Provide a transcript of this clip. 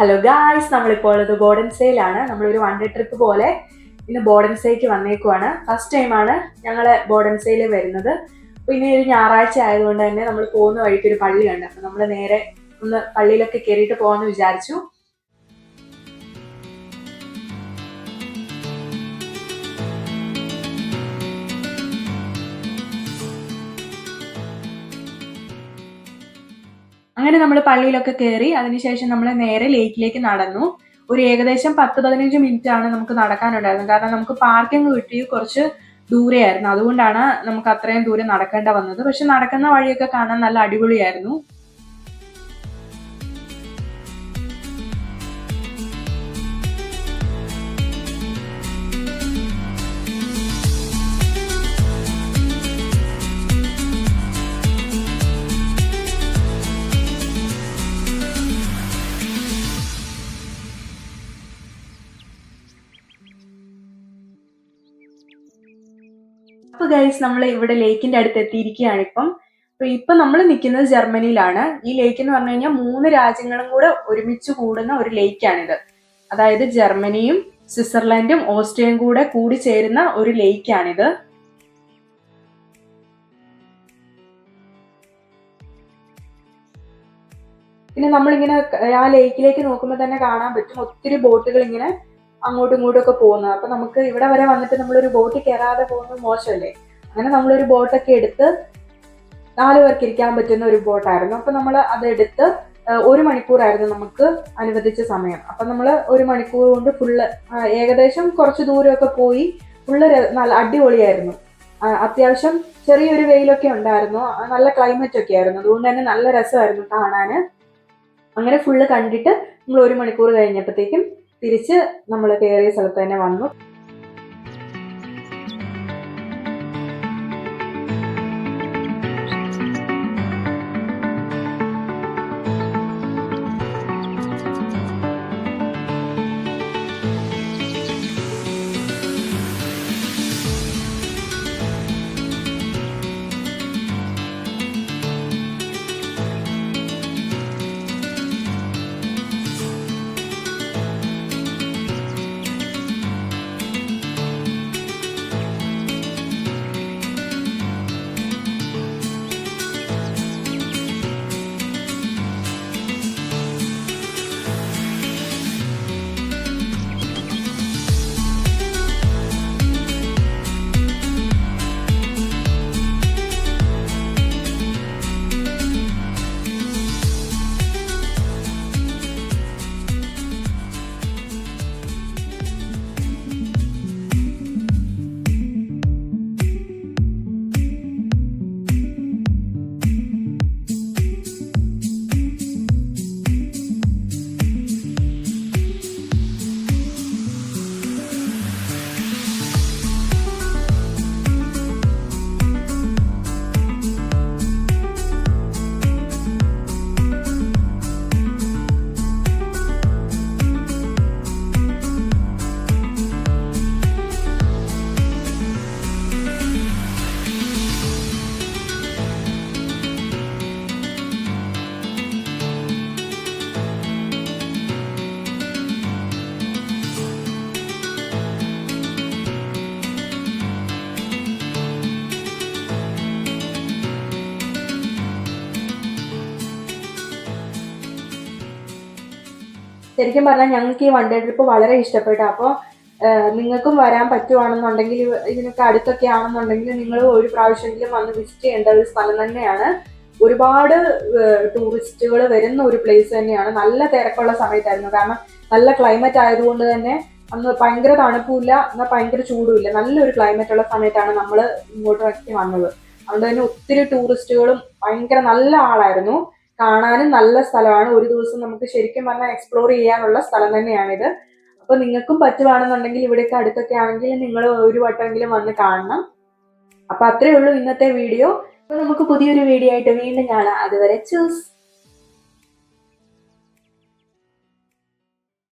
Hello guys നമ്മളിപ്പോൾ ഉള്ളത് ബോർഡൻസയിലാണ് നമ്മളൊരു വൺ ഡേ ട്രിപ്പ് പോലെ ഇന്ന് ബോർഡൻസയ്ക്ക് വന്നേക്കുവാണ്. ഫസ്റ്റ് ടൈമാണ് ഞങ്ങൾ ബോർഡൻസയിൽ വരുന്നത്. പിന്നെ ഒരു ഞായറാഴ്ച ആയതുകൊണ്ട് തന്നെ നമ്മൾ പോകുന്ന വഴിക്ക് ഒരു പള്ളിയുണ്ട്. അപ്പോൾ നമ്മൾ നേരെ ഒന്ന് പള്ളിയിലൊക്കെ കയറിയിട്ട് പോകാമെന്ന് വിചാരിച്ചു. അങ്ങനെ നമ്മൾ പള്ളിയിലൊക്കെ കയറി അതിനുശേഷം നമ്മൾ നേരെ ലേക്കിലേക്ക് നടന്നു. ഒരു ഏകദേശം പത്ത് പതിനഞ്ച് മിനിറ്റ് ആണ് നമുക്ക് നടക്കാനുണ്ടായിരുന്നത്. കാരണം നമുക്ക് പാർക്കിംഗ് കിട്ടി കുറച്ച് ദൂരെയായിരുന്നു. അതുകൊണ്ടാണ് നമുക്ക് അത്രയും ദൂരം നടക്കേണ്ട വന്നത്. പക്ഷെ നടക്കുന്ന വഴിയൊക്കെ കാണാൻ നല്ല അടിപൊളിയായിരുന്നു. അപ്പൊ ഗൈസ് നമ്മൾ ഇവിടെ ലേക്കിന്റെ അടുത്ത് എത്തിയിരിക്കുകയാണ് ഇപ്പം. അപ്പൊ ഇപ്പൊ നമ്മൾ നിൽക്കുന്നത് ജർമ്മനിയിലാണ്. ഈ ലേക്ക് എന്ന് പറഞ്ഞു കഴിഞ്ഞാൽ മൂന്ന് രാജ്യങ്ങളും കൂടെ ഒരുമിച്ച് കൂടുന്ന ഒരു ലേക്കാണിത് അതായത് ജർമ്മനിയും സ്വിറ്റ്സർലൻഡും ഓസ്ട്രിയയും കൂടെ കൂടി ചേരുന്ന ഒരു ലേക്കാണിത് പിന്നെ നമ്മളിങ്ങനെ ആ ലേക്കിലേക്ക് നോക്കുമ്പോൾ തന്നെ കാണാൻ പറ്റും. ഒത്തിരി ബോട്ടുകൾ ഇങ്ങനെ അങ്ങോട്ടും ഇങ്ങോട്ടും ഒക്കെ പോകുന്നത്. അപ്പൊ നമുക്ക് ഇവിടെ വരെ വന്നിട്ട് നമ്മളൊരു ബോട്ടിൽ കയറാതെ പോകുന്നത് മോശമല്ലേ? അങ്ങനെ നമ്മളൊരു ബോട്ടൊക്കെ എടുത്ത് നാല് പേർക്ക് ഇരിക്കാൻ പറ്റുന്ന ഒരു ബോട്ടായിരുന്നു അപ്പൊ നമ്മൾ അതെടുത്ത് ഒരു മണിക്കൂറായിരുന്നു നമുക്ക് അനുവദിച്ച സമയം. അപ്പൊ നമ്മൾ ഒരു മണിക്കൂർ കൊണ്ട് ഫുള്ള് ഏകദേശം കുറച്ച് ദൂരമൊക്കെ പോയി ഫുള്ള് നല്ല അടിപൊളിയായിരുന്നു. അത്യാവശ്യം ചെറിയൊരു വെയിലൊക്കെ ഉണ്ടായിരുന്നു. നല്ല ക്ലൈമറ്റ് ഒക്കെ ആയിരുന്നു. അതുകൊണ്ട് തന്നെ നല്ല രസമായിരുന്നു കാണാൻ അങ്ങനെ ഫുള്ള് കണ്ടിട്ട് നമ്മൾ ഒരു മണിക്കൂർ കഴിഞ്ഞപ്പോഴത്തേക്കും തിരിച്ച് നമ്മൾ കയറിയ സ്ഥലത്ത് തന്നെ വന്നു. ശരിക്കും പറഞ്ഞാൽ ഞങ്ങൾക്ക് ഈ വൺ ഡേ ട്രിപ്പ് വളരെ ഇഷ്ടപ്പെട്ടു. അപ്പോൾ നിങ്ങൾക്കും വരാൻ പറ്റുവാണെന്നുണ്ടെങ്കിൽ ഇതിനൊക്കെ അടുത്തൊക്കെ ആണെന്നുണ്ടെങ്കിൽ നിങ്ങൾ ഒരു പ്രാവശ്യമെങ്കിലും വന്ന് വിസിറ്റ് ചെയ്യേണ്ട ഒരു സ്ഥലം തന്നെയാണ്. ഒരുപാട് ടൂറിസ്റ്റുകൾ വരുന്ന ഒരു പ്ലേസ് തന്നെയാണ്. നല്ല തിരക്കുള്ള സമയത്തായിരുന്നു. കാരണം നല്ല ക്ലൈമറ്റ് ആയതുകൊണ്ട് തന്നെ അന്ന് ഭയങ്കര തണുപ്പുമില്ല എന്നാൽ ഭയങ്കര ചൂടുമില്ല. നല്ലൊരു ക്ലൈമറ്റ് ഉള്ള സമയത്താണ് നമ്മൾ ഇങ്ങോട്ട് വന്നത്. അതുകൊണ്ട് തന്നെ ഒത്തിരി ടൂറിസ്റ്റുകളും ഭയങ്കര നല്ല ആളായിരുന്നു. കാണാനും നല്ല സ്ഥലമാണ്. ഒരു ദിവസം നമുക്ക് ശരിക്കും പറഞ്ഞാൽ എക്സ്പ്ലോർ ചെയ്യാനുള്ള സ്ഥലം തന്നെയാണിത്. അപ്പൊ നിങ്ങൾക്കും പറ്റുവാണെന്നുണ്ടെങ്കിൽ ഇവിടെയൊക്കെ അടുത്തൊക്കെ ആണെങ്കിൽ നിങ്ങൾ ഒരു വട്ടമെങ്കിലും വന്ന് കാണണം. അപ്പൊ അത്രേ ഉള്ളൂ ഇന്നത്തെ വീഡിയോ. അപ്പൊ നമുക്ക് പുതിയൊരു വീഡിയോ ആയിട്ട് വീണ്ടും കാണാം. അതുവരെ ചൂസ്